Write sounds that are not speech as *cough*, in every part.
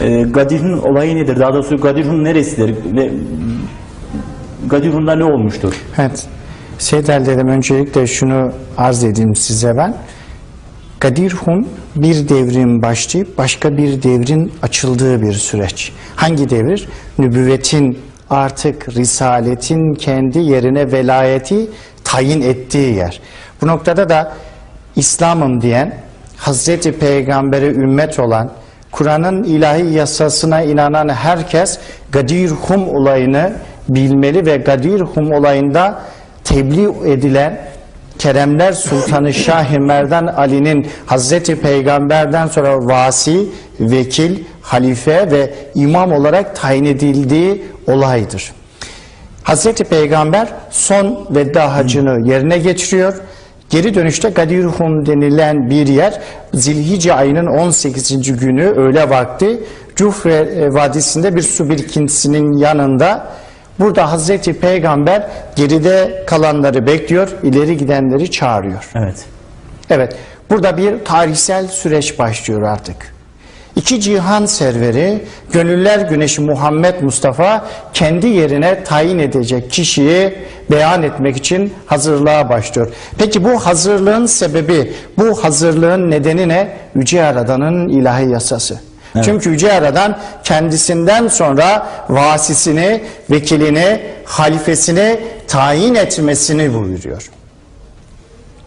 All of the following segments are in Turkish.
E, Gadirhun olayı nedir? Daha doğrusu Gadirhun neresidir? Ve Gadirhun'da ne olmuştur? Evet. Seydel dedem öncelikle şunu arz edeyim size ben. Kadir Hun bir devrin başlayıp başka bir devrin açıldığı bir süreç. Hangi devir? Nübüvvetin artık risaletin kendi yerine velayeti tayin ettiği yer. Bu noktada da İslam'ım diyen, Hazreti Peygamber'e ümmet olan, Kur'an'ın ilahi yasasına inanan herkes Gadir Hum olayını bilmeli ve Gadir Hum olayında tebliğ edilen Keremler Sultanı Şah-ı Merdan Ali'nin Hazreti Peygamber'den sonra vasi, vekil, halife ve imam olarak tayin edildiği olaydır. Hazreti Peygamber son veda hacını yerine getiriyor. Geri dönüşte Gadir Hum denilen bir yer Zilhice ayının 18. günü öğle vakti Cufre e, Vadisi'nde bir su birikintisinin yanında burada Hazreti Peygamber geride kalanları bekliyor, ileri gidenleri çağırıyor. Evet. Evet, burada bir tarihsel süreç başlıyor artık. İki cihan serveri, gönüller güneşi Muhammed Mustafa kendi yerine tayin edecek kişiyi beyan etmek için hazırlığa başlıyor. Peki bu hazırlığın sebebi, bu hazırlığın nedeni ne? Yüce Yaradan'ın ilahi yasası. Çünkü Yüce Yaradan kendisinden sonra vasisini, vekilini, halifesini tayin etmesini buyuruyor.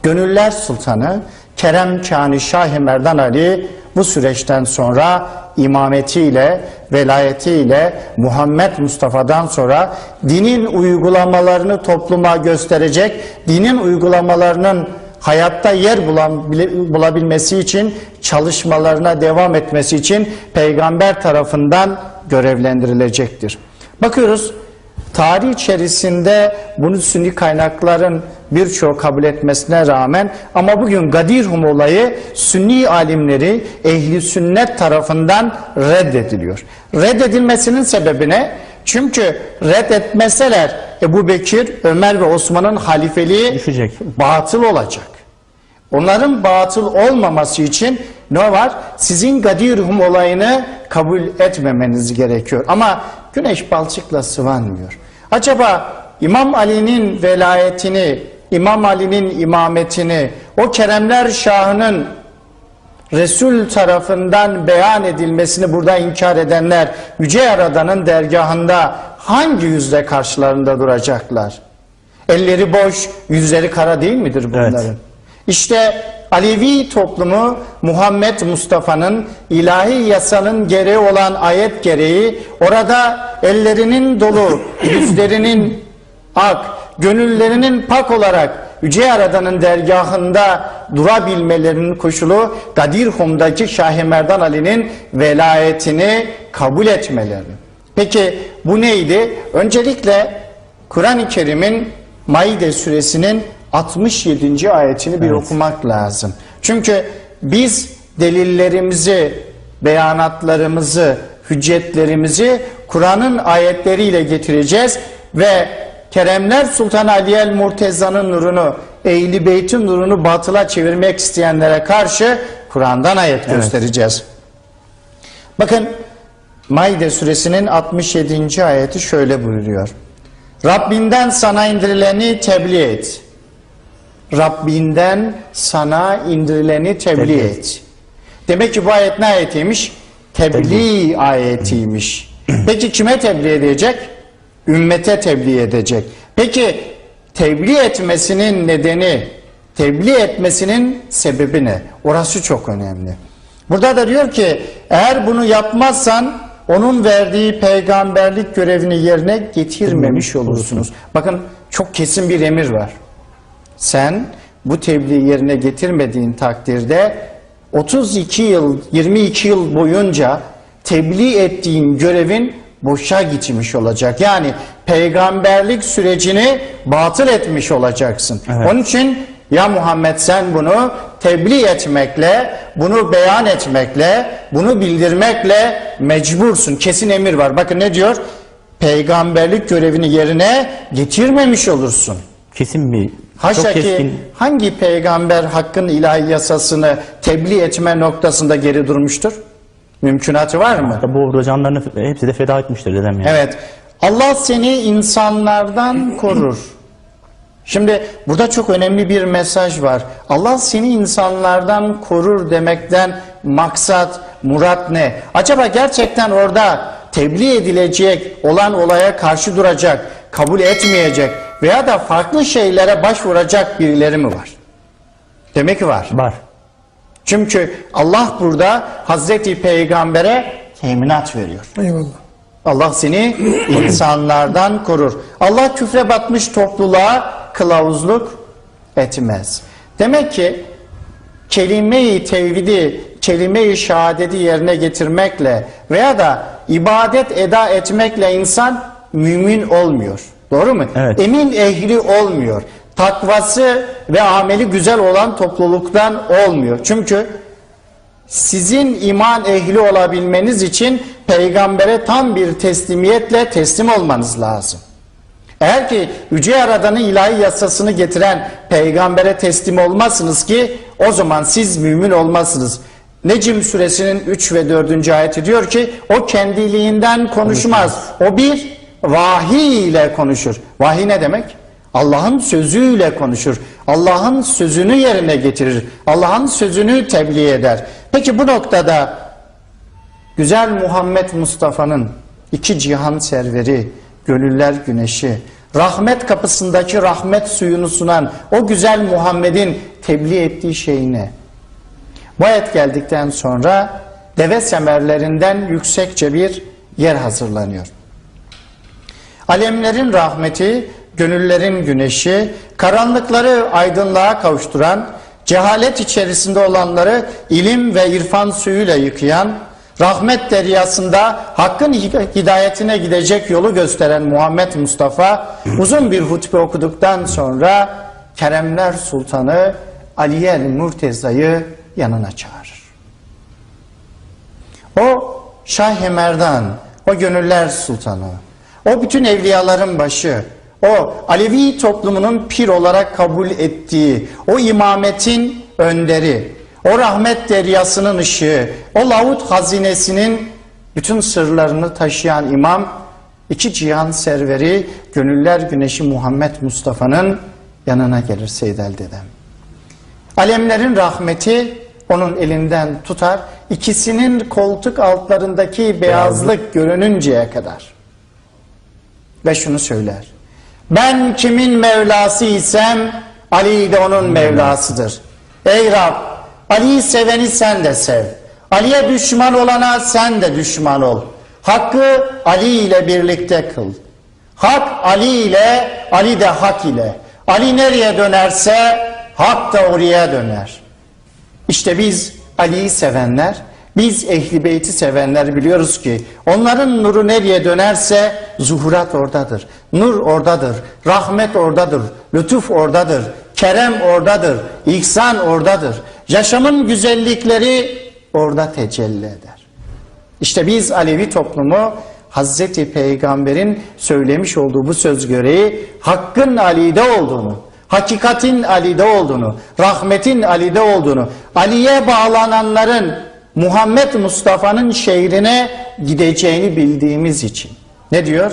Gönüller Sultanı Kerem Kani Şah-ı Merdan Ali bu süreçten sonra imametiyle, velayetiyle Muhammed Mustafa'dan sonra dinin uygulamalarını topluma gösterecek, dinin uygulamalarının hayatta yer bulan, bulabilmesi için çalışmalarına devam etmesi için peygamber tarafından görevlendirilecektir. Bakıyoruz Tarih içerisinde bunu sünni kaynakların birçoğu kabul etmesine rağmen ama bugün Gadirhum olayı sünni alimleri ehli sünnet tarafından reddediliyor. Reddedilmesinin sebebi ne? Çünkü reddetmeseler Ebu Bekir, Ömer ve Osman'ın halifeliği Düşecek. batıl olacak. Onların batıl olmaması için ne var? Sizin Gadirhum olayını kabul etmemeniz gerekiyor. Ama güneş balçıkla sıvanmıyor. Acaba İmam Ali'nin velayetini, İmam Ali'nin imametini, o Keremler Şahı'nın Resul tarafından beyan edilmesini burada inkar edenler Yüce Yaradan'ın dergahında hangi yüzle karşılarında duracaklar? Elleri boş, yüzleri kara değil midir bunların? Evet. İşte Alevi toplumu Muhammed Mustafa'nın ilahi yasanın gereği olan ayet gereği orada ellerinin dolu, yüzlerinin ak, gönüllerinin pak olarak Yüce Yaradan'ın dergahında durabilmelerinin koşulu Gadirhum'daki Şah-ı Merdan Ali'nin velayetini kabul etmeleri. Peki bu neydi? Öncelikle Kur'an-ı Kerim'in Maide suresinin 67. ayetini bir Evet. okumak lazım. Çünkü biz delillerimizi, beyanatlarımızı, hüccetlerimizi Kur'an'ın ayetleriyle getireceğiz ve Keremler Sultan Ali el Murteza'nın nurunu, Ehli Beyt'in nurunu batıla çevirmek isteyenlere karşı Kur'an'dan ayet göstereceğiz. Bakın Maide suresinin 67. ayeti şöyle buyuruyor. Rabbinden sana indirileni tebliğ et. Rabbinden sana indirileni tebliğ Tebliğ et. Demek ki bu ayet ne ayetiymiş? Tebliğ ayetiymiş. Peki kime tebliğ edecek? Ümmete tebliğ edecek. Peki tebliğ etmesinin nedeni, tebliğ etmesinin sebebi ne? Orası çok önemli. Burada da diyor ki eğer bunu yapmazsan onun verdiği peygamberlik görevini yerine getirmemiş olursunuz. Bakın çok kesin bir emir var. Sen bu tebliği yerine getirmediğin takdirde 32 yıl, 22 yıl boyunca tebliğ ettiğin görevin boşa gitmiş olacak. Yani peygamberlik sürecini batıl etmiş olacaksın. Evet. Onun için ya Muhammed sen bunu tebliğ etmekle, bunu beyan etmekle, bunu bildirmekle mecbursun. Kesin emir var. Bakın ne diyor? Peygamberlik görevini yerine getirmemiş olursun. Kesin bir, Haşa çok ki hangi peygamber hakkın ilahi yasasını tebliğ etme noktasında geri durmuştur? Mümkünatı var mı? Hatta bu uğurda canlarını hepsi de feda etmiştir dedem yani. Evet. Allah seni insanlardan *clears throat* korur. Şimdi burada çok önemli bir mesaj var. Allah seni insanlardan korur demekten maksat, murat ne? Acaba gerçekten orada tebliğ edilecek, olan olaya karşı duracak, kabul etmeyecek veya da farklı şeylere başvuracak birileri mi var? Demek ki var. Var. Çünkü Allah burada Hazreti Peygamber'e teminat veriyor. Eyvallah. Allah seni *clears throat* insanlardan korur. Allah küfre batmış topluluğa kılavuzluk etmez. Demek ki kelime-i tevhidi, kelime-i şehadeti yerine getirmekle veya da ibadet eda etmekle insan mümin olmuyor. Doğru mu? Evet. Emin ehli olmuyor. Takvası ve ameli güzel olan topluluktan olmuyor. Çünkü sizin iman ehli olabilmeniz için peygambere tam bir teslimiyetle teslim olmanız lazım. Eğer ki Yüce Yaradan'ın ilahi yasasını getiren peygambere teslim olmazsınız ki o zaman siz mümin olmazsınız. Necim suresinin 3 ve 4. ayeti diyor ki o kendiliğinden konuşmaz. O bir vahiy ile konuşur. Vahiy ne demek? Allah'ın sözüyle konuşur. Allah'ın sözünü yerine getirir. Allah'ın sözünü tebliğ eder. Peki bu noktada güzel Muhammed Mustafa'nın iki cihan serveri, gönüller güneşi, rahmet kapısındaki rahmet suyunu sunan o güzel Muhammed'in tebliğ ettiği şey ne? Bu ayet geldikten sonra deve semerlerinden yüksekçe bir yer hazırlanıyor. Alemlerin rahmeti, gönüllerin güneşi, karanlıkları aydınlığa kavuşturan, cehalet içerisinde olanları ilim ve irfan suyuyla yıkayan, rahmet deryasında hakkın hidayetine gidecek yolu gösteren Muhammed Mustafa uzun bir hutbe okuduktan sonra Keremler Sultanı Aliye Murteza'yı yanına çağırır. O Şah-ı Merdan, o gönüller sultanı, o bütün evliyaların başı, o Alevi toplumunun pir olarak kabul ettiği, o imametin önderi, o rahmet deryasının ışığı, o lavut hazinesinin bütün sırlarını taşıyan imam, iki cihan serveri, gönüller güneşi Muhammed Mustafa'nın yanına gelir Seydel dedem. Alemlerin rahmeti onun elinden tutar. İkisinin koltuk altlarındaki beyazlık görününceye kadar. Ve şunu söyler. Ben kimin Mevlası isem Ali de onun Mevlasıdır. Ey Rab Ali'yi seveni sen de sev. Ali'ye düşman olana sen de düşman ol. Hakkı Ali ile birlikte kıl. Hak Ali ile, Ali de hak ile. Ali nereye dönerse hak da oraya döner. İşte biz Ali'yi sevenler, biz Ehli Beyt'i sevenler biliyoruz ki onların nuru nereye dönerse zuhurat oradadır. Nur oradadır, rahmet oradadır, lütuf oradadır, kerem oradadır, ihsan oradadır. Yaşamın güzellikleri orada tecelli eder. İşte biz Alevi toplumu Hazreti Peygamber'in söylemiş olduğu bu söz göreği hakkın Ali'de olduğunu, hakikatin Ali'de olduğunu, rahmetin Ali'de olduğunu, Ali'ye bağlananların Muhammed Mustafa'nın şehrine gideceğini bildiğimiz için. Ne diyor?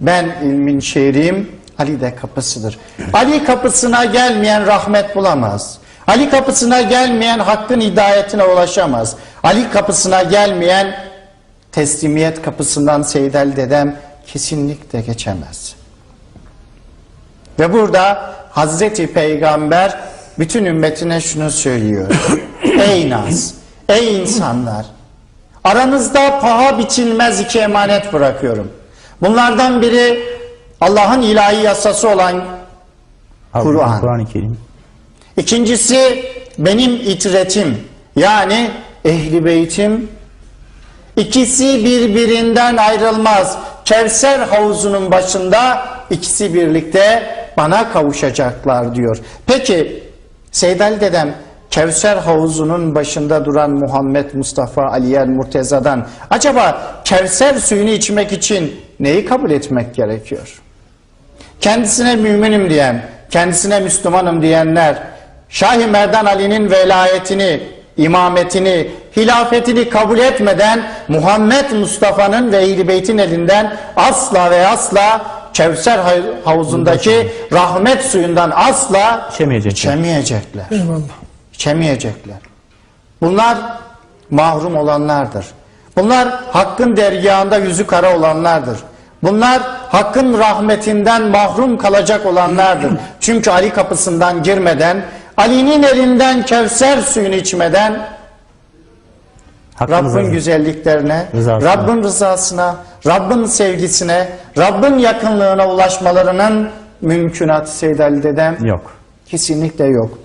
Ben ilmin şehriyim, Ali de kapısıdır. Ali kapısına gelmeyen rahmet bulamaz. Ali kapısına gelmeyen hakkın hidayetine ulaşamaz. Ali kapısına gelmeyen teslimiyet kapısından Seydel dedem kesinlikle geçemez. Ve burada Hazreti Peygamber bütün ümmetine şunu söylüyor. *coughs* ey nas, ey insanlar, aranızda paha biçilmez iki emanet bırakıyorum. Bunlardan biri Allah'ın ilahi yasası olan Kur'an. Kur'an-ı Kerim. İkincisi benim itretim yani ehli beytim. İkisi birbirinden ayrılmaz. Kevser havuzunun başında ikisi birlikte bana kavuşacaklar diyor. Peki Seyyid Ali dedem Kevser havuzunun başında duran Muhammed Mustafa Aliyer Murteza'dan acaba Kevser suyunu içmek için neyi kabul etmek gerekiyor? Kendisine müminim diyen, kendisine Müslümanım diyenler Şah-ı Merdan Ali'nin velayetini imametini, hilafetini kabul etmeden Muhammed Mustafa'nın ve Ehl-i Beyt'in elinden asla ve asla Kevser havuzundaki rahmet suyundan asla İçemeyecekler. içemeyecekler. Eyvallah. İçemeyecekler. Bunlar mahrum olanlardır. Bunlar hakkın dergahında yüzü kara olanlardır. Bunlar hakkın rahmetinden mahrum kalacak olanlardır. *laughs* Çünkü Ali kapısından girmeden, Ali'nin elinden Kevser suyunu içmeden Hakkınızı Rabbin alın. güzelliklerine, Rızasına. Rabbin rızasına, Rabbin sevgisine, Rabbin yakınlığına ulaşmalarının mümkünatı Seyyid Ali dedem Yok. kesinlikle yok.